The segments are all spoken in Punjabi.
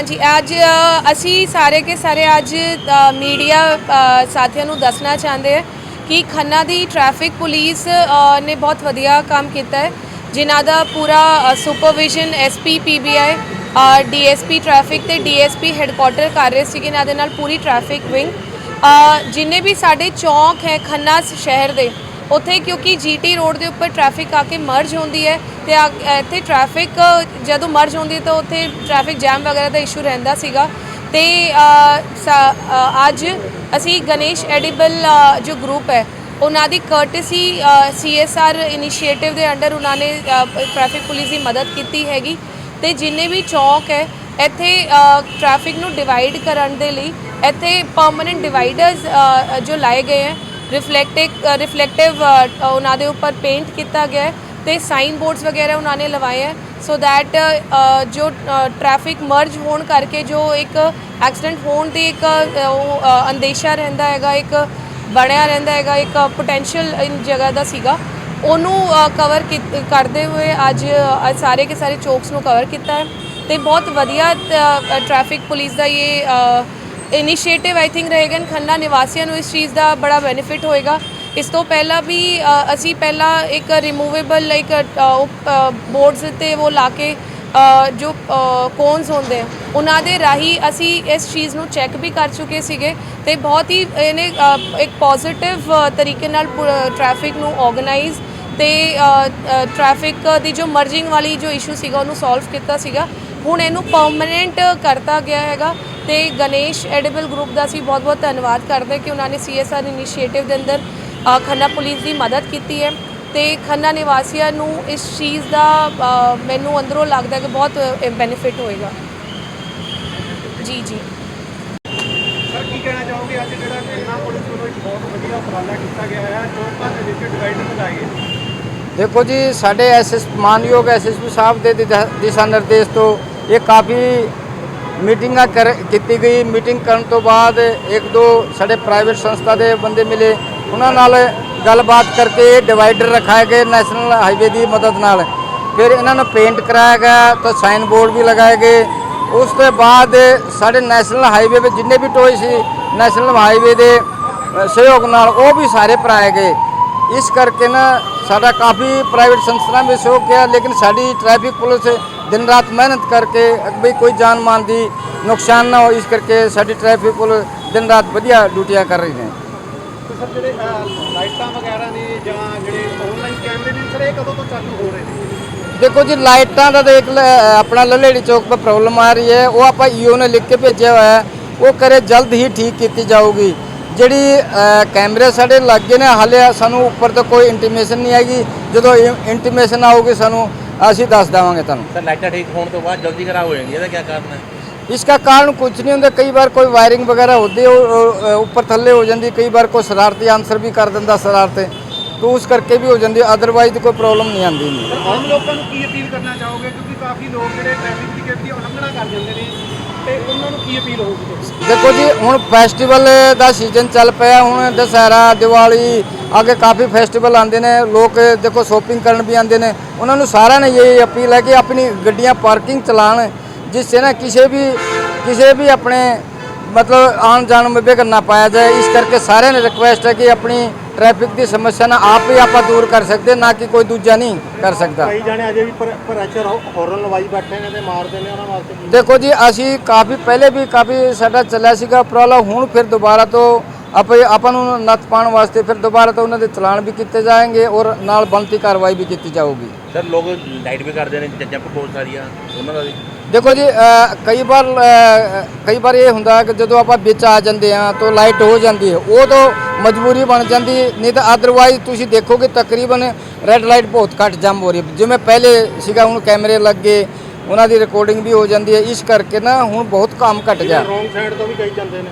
ਹਾਂਜੀ, ਅੱਜ ਅਸੀਂ ਸਾਰੇ ਕੇ ਸਾਰੇ ਅੱਜ ਮੀਡੀਆ ਸਾਥੀਆਂ ਨੂੰ ਦੱਸਣਾ ਚਾਹੁੰਦੇ ਹਾਂ ਕਿ ਖੰਨਾ ਦੀ ਟ੍ਰੈਫਿਕ ਪੁਲਿਸ ਨੇ ਬਹੁਤ ਵਧੀਆ ਕੰਮ ਕੀਤਾ ਹੈ। ਜਿਨ੍ਹਾਂ ਦਾ ਪੂਰਾ supervision SP PBI DSP traffic ਤੇ ਡੀਐਸਪੀ ਹੈੱਡਕੁਆਟਰ ਕਰ ਰਹੇ ਸੀਗੇ, ਇਹਨਾਂ ਦੇ ਨਾਲ ਪੂਰੀ ਟ੍ਰੈਫਿਕ ਵਿੰਗ ਜਿੰਨੇ ਵੀ ਸਾਡੇ ਚੌਂਕ ਹੈ ਖੰਨਾ ਸ਼ਹਿਰ ਦੇ ਉੱਥੇ, ਕਿਉਂਕਿ ਜੀਟੀ ਰੋਡ ਦੇ ਉੱਪਰ ਟ੍ਰੈਫਿਕ ਆ ਕੇ ਮਰਜ ਹੁੰਦੀ ਹੈ ਤੇ ਆ- ਇੱਥੇ ਟ੍ਰੈਫਿਕ ਜਦੋਂ ਮਰਜ ਹੁੰਦੀ ਹੈ ਤਾਂ ਉੱਥੇ ਟ੍ਰੈਫਿਕ ਜੈਮ ਵਗੈਰਾ ਦਾ ਇਸ਼ੂ ਰਹਿੰਦਾ ਸੀਗਾ। ਤੇ ਸਾ- ਅੱਜ ਅਸੀਂ ਗਣੇਸ਼ ਐਡੀਬਲ ਜੋ ਗਰੁੱਪ ਹੈ, ਉਹਨਾਂ ਦੀ ਕਰਟਸੀ ਸੀਐਸਆਰ ਇਨੀਸ਼ੀਏਟਿਵ ਦੇ ਅੰਡਰ ਉਹਨਾਂ ਨੇ ਟ੍ਰੈਫਿਕ ਪੁਲਿਸ ਦੀ ਮਦਦ ਕੀਤੀ ਹੈਗੀ। ਤੇ ਜਿੰਨੇ ਵੀ ਚੌਕ ਹੈ, ਇੱਥੇ ਟ੍ਰੈਫਿਕ ਨੂੰ ਡਿਵਾਈਡ ਕਰਨ ਦੇ ਲਈ, ਇੱਥੇ ਪਰਮਨੈਂਟ ਡਿਵਾਈਡਰਸ ਜੋ ਲਾਏ ਗਏ ਹੈ ਰਿਫਲੈਕਟਿਕ ਰਿਫਲੈਕਟਿਵ uh, uh, uh, ਉਹਨਾਂ ਦੇ ਉੱਪਰ ਪੇਂਟ ਕੀਤਾ ਗਿਆ ਹੈ ਤੇ ਸਾਈਨ ਬੋਰਡਸ ਵਗੈਰਾ ਉਹਨਾਂ ਨੇ ਲਵਾਏ ਹੈ ਸੋ ਦੈਟ ਜੋ ਟ੍ਰੈਫਿਕ ਮਰਜ ਹੋਣ ਕਰਕੇ ਜੋ ਇੱਕ ਐਕਸੀਡੈਂਟ ਹੋਣ ਦੀ ਇੱਕ ਉਹ ਅੰਦੇਸ਼ਾ ਰਹਿੰਦਾ ਹੈਗਾ, ਇੱਕ ਬਣਿਆ ਰਹਿੰਦਾ ਹੈਗਾ, ਇੱਕ ਪੋਟੈਂਸ਼ੀਅਲ ਇਨ ਜਗ੍ਹਾ ਦਾ ਸੀਗਾ, ਉਹਨੂੰ ਕਵਰ ਕਰਦੇ ਹੋਏ ਅੱਜ ਅੱਜ ਸਾਰੇ ਕੇ ਸਾਰੇ ਚੌਕਸ ਨੂੰ ਕਵਰ ਕੀਤਾ ਹੈ, ਤੇ ਬਹੁਤ ਵਧੀਆ ਟ੍ਰੈਫਿਕ ਪੁਲਿਸ ਦਾ ਇਹ ਇਨੀਸ਼ੀਏਟਿਵ ਆਈ ਥਿੰਕ ਰਹੇਗਾ ਖੰਨਾ ਨਿਵਾਸੀਆਂ ਨੂੰ ਇਸ ਚੀਜ਼ ਦਾ ਬੜਾ ਬੈਨੀਫਿਟ ਹੋਏਗਾ ਇਸ ਤੋਂ ਪਹਿਲਾਂ ਵੀ ਅਸੀਂ ਪਹਿਲਾਂ ਇੱਕ ਰਿਮੂਵੇਬਲ ਲਾਈਕ ਬੋਰਡਸ ਤੇ ਉਹ ਲਾ ਕੇ ਜੋ ਕੋਨਸ ਹੁੰਦੇ ਉਹਨਾਂ ਦੇ ਰਾਹੀਂ ਅਸੀਂ ਇਸ ਚੀਜ਼ ਨੂੰ ਚੈੱਕ ਵੀ ਕਰ ਚੁੱਕੇ ਸੀਗੇ ਤੇ ਬਹੁਤ ਹੀ ਇਹਨੇ ਇੱਕ ਪੋਜ਼ਿਟਿਵ ਤਰੀਕੇ ਨਾਲ ਟ੍ਰੈਫਿਕ ਨੂੰ ਆਰਗੇਨਾਈਜ਼ ਤੇ ਟ੍ਰੈਫਿਕ ਦੀ ਜੋ ਮਰਜਿੰਗ ਵਾਲੀ ਜੋ ਇਸ਼ੂ ਸੀਗਾ, ਉਹਨੂੰ ਸੋਲਵ ਕੀਤਾ ਸੀਗਾ। ਹੁਣ ਇਹਨੂੰ ਪਰਮਨੈਂਟ ਕਰਤਾ ਗਿਆ ਹੈਗਾ ਤੇ ਗਣੇਸ਼ ਐਡੀਬਲ ਗਰੁੱਪ ਦਾ ਅਸੀਂ ਬਹੁਤ ਬਹੁਤ ਧੰਨਵਾਦ ਕਰਦੇ ਕਿ ਉਹਨਾਂ ਨੇ ਸੀਐਸਆਰ ਇਨੀਸ਼ੀਏਟਿਵ ਦੇ ਅੰਦਰ ਖੰਨਾ ਪੁਲਿਸ ਦੀ ਮਦਦ ਕੀਤੀ ਹੈ। ਤੇ ਖੰਨਾ ਨਿਵਾਸੀਆਂ ਨੂੰ ਇਸ ਚੀਜ਼ ਦਾ ਮੈਨੂੰ ਅੰਦਰੋਂ ਲੱਗਦਾ ਕਿ ਬਹੁਤ ਬੈਨੀਫਿਟ ਹੋਏਗਾ। ਜੀ ਜੀ। ਸਰ, ਕੀ ਕਹਿਣਾ ਚਾਹੋਗੇ? ਅੱਜ ਜਿਹੜਾ ਖੰਨਾ ਪੁਲਿਸ ਵੱਲੋਂ ਇੱਕ ਬਹੁਤ ਵਧੀਆ ਉਪਰਾਲਾ ਕੀਤਾ ਗਿਆ ਹੈ ਚੌਕਾਂ ਦੇ ਵਿੱਚ ਡਿਵਾਈਡਰ ਲਗਾਏ ਗਏ ਦੇਖੋ ਜੀ, ਸਾਡੇ ਐਸਐਸ ਮਾਨਯੋਗ ਐਸਐਸਪੀ ਸਾਹਿਬ ਦੇ ਦਿਸ਼ਾ ਨਿਰਦੇਸ਼ ਤੋਂ ਇਹ ਕਾਫੀ ਮੀਟਿੰਗਾਂ ਕਰ ਕੀਤੀ ਗਈ। ਮੀਟਿੰਗ ਕਰਨ ਤੋਂ ਬਾਅਦ ਇੱਕ ਦੋ ਸਾਡੇ ਪ੍ਰਾਈਵੇਟ ਸੰਸਥਾ ਦੇ ਬੰਦੇ ਮਿਲੇ। ਉਹਨਾਂ ਨਾਲ ਗੱਲਬਾਤ ਕਰਕੇ ਡਿਵਾਈਡਰ ਰਖਾਏ ਗਏ ਨੈਸ਼ਨਲ ਹਾਈਵੇ ਦੀ ਮਦਦ ਨਾਲ। ਫਿਰ ਇਹਨਾਂ ਨੂੰ ਪੇਂਟ ਕਰਾਇਆ ਗਿਆ, ਤਾਂ ਸਾਈਨ ਬੋਰਡ ਵੀ ਲਗਾਏ ਗਏ। ਉਸ ਤੋਂ ਬਾਅਦ ਸਾਡੇ ਨੈਸ਼ਨਲ ਹਾਈਵੇ ਵਿੱਚ ਜਿੰਨੇ ਵੀ ਟੋਏ ਸੀ, ਨੈਸ਼ਨਲ ਹਾਈਵੇ ਦੇ ਸਹਿਯੋਗ ਨਾਲ ਉਹ ਵੀ ਸਾਰੇ ਭਰਾਏ ਗਏ। ਇਸ ਕਰਕੇ ਨਾ ਸਾਡਾ ਕਾਫੀ ਪ੍ਰਾਈਵੇਟ ਸੰਸਥਾਵਾਂ ਵੀ ਸਹਿਯੋਗ ਕਿਹਾ ਲੇਕਿਨ ਸਾਡੀ ਟ੍ਰੈਫਿਕ ਪੁਲਿਸ ਦਿਨ ਰਾਤ ਮਿਹਨਤ ਕਰਕੇ ਵੀ ਕੋਈ ਜਾਨ ਮਾਲ ਦੀ ਨੁਕਸਾਨ ਨਾ ਹੋ ਇਸ ਕਰਕੇ ਸਾਡੀ ਟ੍ਰੈਫਿਕ ਪੁਲਿਸ ਦਿਨ ਰਾਤ ਵਧੀਆ ਡਿਊਟੀਆਂ ਕਰ ਰਹੀ ਨੇ ਤੇ ਸਰ ਜਿਹੜੇ ਅਹ, ਲਾਈਟਾਂ ਵਗੈਰਾ ਨੇ ਜਾਂ ਜਿਹੜੇ ਆਨਲਾਈਨ ਕੈਮਰੇ ਨੇ ਸਰ ਇਹ ਕਦੋਂ ਤੋਂ ਚਾਲੂ ਹੋ ਰਹੇ ਨੇ ਦੇਖੋ ਜੀ ਲਾਈਟਾਂ ਦਾ ਤਾਂ ਇੱਕ ਲ- ਆਪਣਾ ਲਲੇੜੀ ਚੌਕ 'ਤੇ ਪ੍ਰੋਬਲਮ ਆ ਰਹੀ ਹੈ ਉਹ ਆਪਾਂ ਈਓ ਨੇ ਲਿਖ ਕੇ ਭੇਜਿਆ ਹੋਇਆ ਹੈ ਉਹ ਕਰੇ ਜਲਦ ਹੀ ਠੀਕ ਕੀਤੀ ਜਾਊਗੀ ਜਿਹੜੀ ਅ, ਕੈਮਰੇ ਸਾਡੇ ਲੱਗੇ ਨੇ ਹਾਲੇ ਸਾਨੂੰ ਉੱਪਰ ਤੋਂ ਕੋਈ ਇੰਟੀਮੇਸ਼ਨ ਨਹੀਂ ਆਏਗੀ ਜਦੋਂ ਇੰਟੀਮੇਸ਼ਨ ਆਊਗੀ ਸਾਨੂੰ ਅਸੀਂ ਦੱਸ ਦੇਵਾਂਗੇ ਤੁਹਾਨੂੰ ਸਰ ਲਾਈਟਾਂ ਠੀਕ ਹੋਣ ਤੋਂ ਬਾਅਦ ਜਲਦੀ ਖਰਾਬ ਹੋ ਜਾਂਦੀ ਹੈ ਇਹਦਾ ਕੀ ਕਾਰਨ ਹੈ इसका कारण कुछ नहीं होता कई बार कोई वायरिंग वगैरह होती है वो, अ, ऊपर थल्ले हो जाती कई बार कोई शरारती आंसर भी कर दिंदा शरारते तो उस करके भी हो जाती अदरवाइज तो कोई प्रॉब्लम नहीं आती ਸਰ ਆਮ ਲੋਕਾਂ ਨੂੰ ਕੀ ਅਪੀਲ ਕਰਨਾ ਚਾਹੋਗੇ ਕਿਉਂਕਿ ਕਾਫੀ ਲੋਕ ਜਿਹੜੇ ਟ੍ਰੈਫਿਕ ਦੀ ਗਤੀ ਤੇ ਉਹਨਾਂ ਨੂੰ ਕੀ ਅਪੀਲ ਹੋਊਗੀ ਤੁਹਾਡੀ? ਦੇਖੋ ਜੀ, ਹੁਣ ਫੈਸਟੀਵਲ ਦਾ ਸੀਜ਼ਨ ਚੱਲ ਪਿਆ, ਹੁਣ ਦੁਸਹਿਰਾ, ਦੀਵਾਲੀ, ਅੱਗੇ ਕਾਫੀ ਫੈਸਟੀਵਲ ਆਉਂਦੇ ਨੇ, ਲੋਕ ਦੇਖੋ ਸ਼ੋਪਿੰਗ ਕਰਨ ਵੀ ਆਉਂਦੇ ਨੇ ਉਹਨਾਂ ਨੂੰ ਸਾਰਿਆਂ ਨੇ ਇਹ ਅਪੀਲ ਹੈ ਕਿ ਆਪਣੀ ਗੱਡੀਆਂ ਪਾਰਕਿੰਗ ਚਲਾਣ ਜਿਸ ਸੇ ਨਾ ਕਿਸੇ ਵੀ ਕਿਸੇ ਵੀ ਆਪਣੇ ਮਤਲਬ ਆਉਣ ਜਾਣ ਵਿੱਚ ਵਿਘਨ ਨਾ ਪਾਇਆ ਜਾਏ ਇਸ ਕਰਕੇ ਸਾਰਿਆਂ ਨੇ ਰਿਕੁਐਸਟ ਹੈ ਕਿ ਆਪਣੀ ਟ੍ਰੈਫਿਕ ਦੀ ਸਮੱਸਿਆ ਨਾ ਆਪ ਹੀ ਆਪਾਂ ਦੂਰ ਕਰ ਸਕਦੇ ਨਾ ਕਿ ਕੋਈ ਦੂਜਾ ਨਹੀਂ ਕਰ ਸਕਦਾ। ਕਈ ਜਾਣੇ ਅਜੇ ਵੀ ਪ੍ਰੈਸ਼ਰ ਹੌਰਨ ਲਵਾਈ ਬੈਠੇ ਨੇ ਤੇ ਮਾਰਦੇ ਨੇ ਉਹਨਾਂ ਵਾਸਤੇ ਕੀ? ਦੇਖੋ ਜੀ ਅਸੀਂ ਕਾਫੀ ਪਹਿਲੇ ਵੀ ਕਾਫੀ ਸਾਡਾ ਚੱਲਿਆ ਸੀਗਾ ਉਪਰਾਲਾ ਹੁਣ ਫਿਰ ਦੁਬਾਰਾ ਤੋਂ ਆਪਾਂ ਆਪਾਂ ਨੂੰ ਨੱਥ ਪਾਉਣ ਵਾਸਤੇ ਫਿਰ ਦੁਬਾਰਾ ਤੋਂ ਉਹਨਾਂ ਦੇ ਚਲਾਨ ਵੀ ਕੀਤੇ ਜਾਣਗੇ ਔਰ ਨਾਲ ਬਣਤੀ ਕਾਰਵਾਈ ਵੀ ਕੀਤੀ ਜਾਊਗੀ। ਸਰ ਲੋਕ ਲਾਈਟ ਵੀ ਕਰਦੇ ਨੇ ਜੰਪ ਬਹੁਤ ਸਾਰੀਆਂ ਉਹਨਾਂ ਦਾ ਵੀ? ਦੇਖੋ ਜੀ ਕਈ ਵਾਰ ਕਈ ਵਾਰ ਇਹ ਹੁੰਦਾ ਕਿ ਜਦੋਂ ਆਪਾਂ ਵਿੱਚ ਆ ਜਾਂਦੇ ਆ ਤਾਂ ਲਾਈਟ ਹੋ ਜਾਂਦੀ ਹੈ ਉਹ ਤਾਂ ਮਜਬੂਰੀ ਬਣ ਜਾਂਦੀ ਨਹੀਂ ਤਾਂ ਅਦਰਵਾਈਜ਼ ਤੁਸੀਂ ਦੇਖੋਗੇ ਤਕਰੀਬਨ ਰੈੱਡ ਲਾਈਟ ਬਹੁਤ ਘੱਟ ਜੰਮ ਹੋ ਰਹੀ ਜਿਵੇਂ ਪਹਿਲੇ ਸੀਗਾ ਹੁਣ ਕੈਮਰੇ ਲੱਗੇ ਉਹਨਾਂ ਦੀ ਰਿਕਾਰਡਿੰਗ ਵੀ ਹੋ ਜਾਂਦੀ ਹੈ ਇਸ ਕਰਕੇ ਨਾ ਹੁਣ ਬਹੁਤ ਕੰਮ ਘਟ ਗਿਆ। ਰੋਂਗ ਸਾਈਡ ਤੋਂ ਵੀ ਕਈ ਜਾਂਦੇ ਨੇ।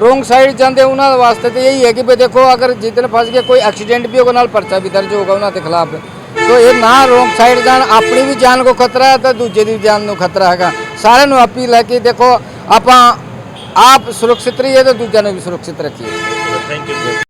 ਰੋਂਗ ਸਾਈਡ ਜਾਂਦੇ ਉਹਨਾਂ ਵਾਸਤੇ ਤੇ ਇਹੀ ਹੈ ਕਿ ਵੀ ਦੇਖੋ ਅਗਰ ਜਿੱਦਨ ਫਸ ਗਏ ਕੋਈ ਐਕਸੀਡੈਂਟ ਵੀ ਹੋਗਾ ਨਾਲ ਪਰਚਾ ਵੀ ਦਰਜ ਹੋਗਾ ਉਹਨਾਂ ਦੇ ਖਿਲਾਫ। ਤੋ ਇਹ ਨਾ ਰੋਂਗ ਸਾਈਡ ਜਾਣ, ਆਪਣੀ ਵੀ ਜਾਨ ਕੋ ਖਤਰਾ ਹੈ ਤਾਂ ਦੂਜੇ ਦੀ ਵੀ ਜਾਨ ਨੂੰ ਖਤਰਾ ਹੈਗਾ। ਸਾਰਿਆਂ ਨੂੰ ਅਪੀਲ ਹੈ ਕਿ ਦੇਖੋ, ਆਪਾਂ ਆਪ ਸੁਰੱਖਿਅਤ ਰਹੀਏ ਤੇ ਦੂਜਿਆਂ ਨੂੰ ਵੀ ਸੁਰੱਖਿਅਤ ਰੱਖੀਏ। Thank you